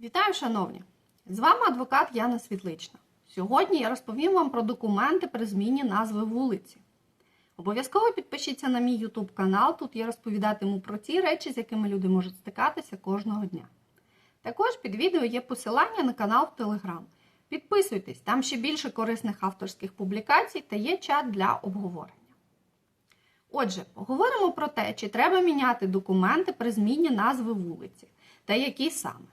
Вітаю, шановні! З вами адвокат Яна Світлична. Сьогодні я розповім вам про документи при зміні назви вулиці. Обов'язково підпишіться на мій YouTube канал, тут я розповідатиму про ті речі, з якими люди можуть стикатися кожного дня. Також під відео є посилання на канал в Telegram. Підписуйтесь, там ще більше корисних авторських публікацій та є чат для обговорення. Отже, поговоримо про те, чи треба міняти документи при зміні назви вулиці та які саме.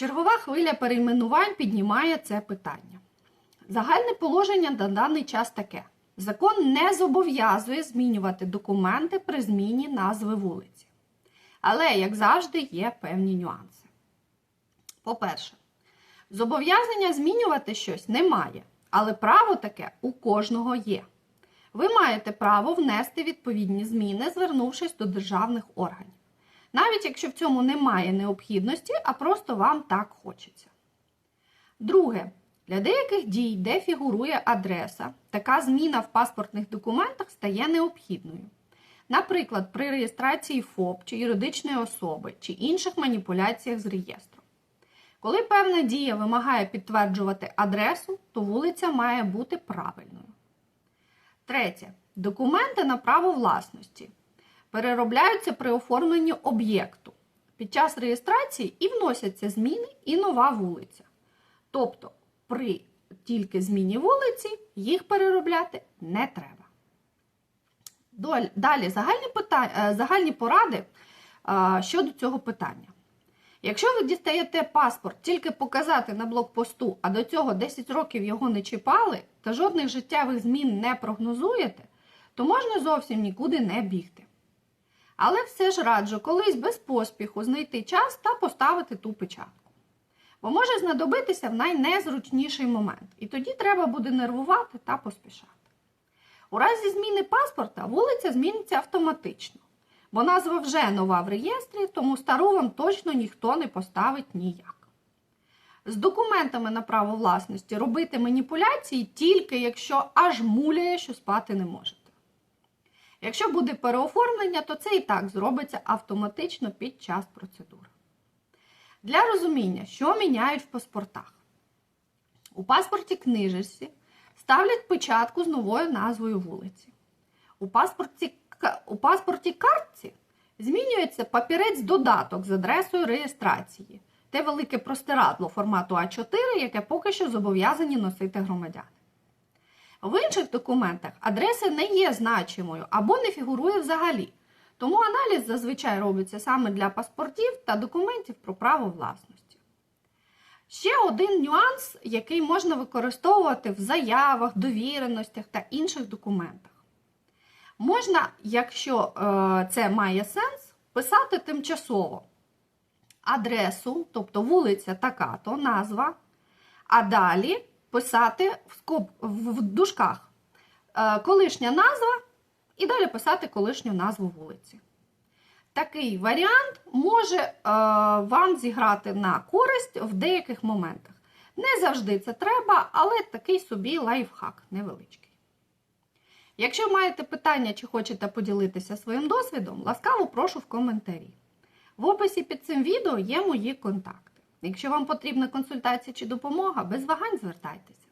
Чергова хвиля перейменувань піднімає це питання. Загальне положення на даний час таке: закон не зобов'язує змінювати документи при зміні назви вулиці. Але, як завжди, є певні нюанси. По-перше, зобов'язання змінювати щось немає, але право таке у кожного є. Ви маєте право внести відповідні зміни, звернувшись до державних органів навіть якщо в цьому немає необхідності, а просто вам так хочеться. Друге, для деяких дій, де фігурує адреса, така зміна в паспортних документах стає необхідною. Наприклад, при реєстрації ФОП чи юридичної особи чи інших маніпуляціях з реєстром. Коли певна дія вимагає підтверджувати адресу, то вулиця має бути правильною. Третє. Документи на право власності переробляються при оформленні об'єкту. Під час реєстрації і вносяться зміни і нова вулиця. Тобто, при тільки зміні вулиці їх переробляти не треба. Далі загальні, питання, загальні поради щодо цього питання. Якщо ви дістаєте паспорт тільки показати на блокпосту, а до цього 10 років його не чіпали та жодних життєвих змін не прогнозуєте, то можна зовсім нікуди не бігти. Але все ж раджу колись без поспіху знайти час та поставити ту печатку. Бо може знадобитися в найнезручніший момент, і тоді треба буде нервувати та поспішати. У разі зміни паспорта вулиця зміниться автоматично, бо назва вже нова в реєстрі, тому стару вам точно ніхто не поставить ніяк. З документами на право власності робити маніпуляції тільки якщо аж муляє, що спати не можете. Якщо буде переоформлення, то це і так зробиться автоматично під час процедури. Для розуміння, що міняють в паспортах. У паспорті книжечці ставлять печатку з новою назвою вулиці. У паспорті, у паспорті картці змінюється папірець додаток з адресою реєстрації. Те велике простирадло формату А4, яке поки що зобов'язані носити громадяни. В інших документах адреса не є значимою або не фігурує взагалі. Тому аналіз зазвичай робиться саме для паспортів та документів про право власності. Ще один нюанс, який можна використовувати в заявах, довіреностях та інших документах. Можна, якщо е, це має сенс, писати тимчасово адресу, тобто вулиця така-то, назва, а далі писати в, скоб, в дужках е, колишня назва і далі писати колишню назву вулиці. Такий варіант може е, вам зіграти на користь в деяких моментах. Не завжди це треба, але такий собі лайфхак невеличкий. Якщо маєте питання чи хочете поділитися своїм досвідом, ласкаво прошу в коментарі. В описі під цим відео є мої контакти. Якщо вам потрібна консультація чи допомога, без вагань звертайтеся.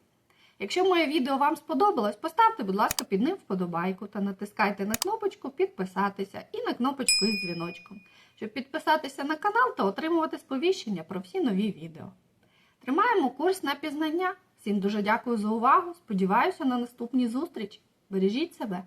Якщо моє відео вам сподобалось, поставте, будь ласка, під ним вподобайку та натискайте на кнопочку Підписатися і на кнопочку із дзвіночком, щоб підписатися на канал та отримувати сповіщення про всі нові відео. Тримаємо курс на пізнання. Всім дуже дякую за увагу. Сподіваюся на наступні зустрічі. Бережіть себе!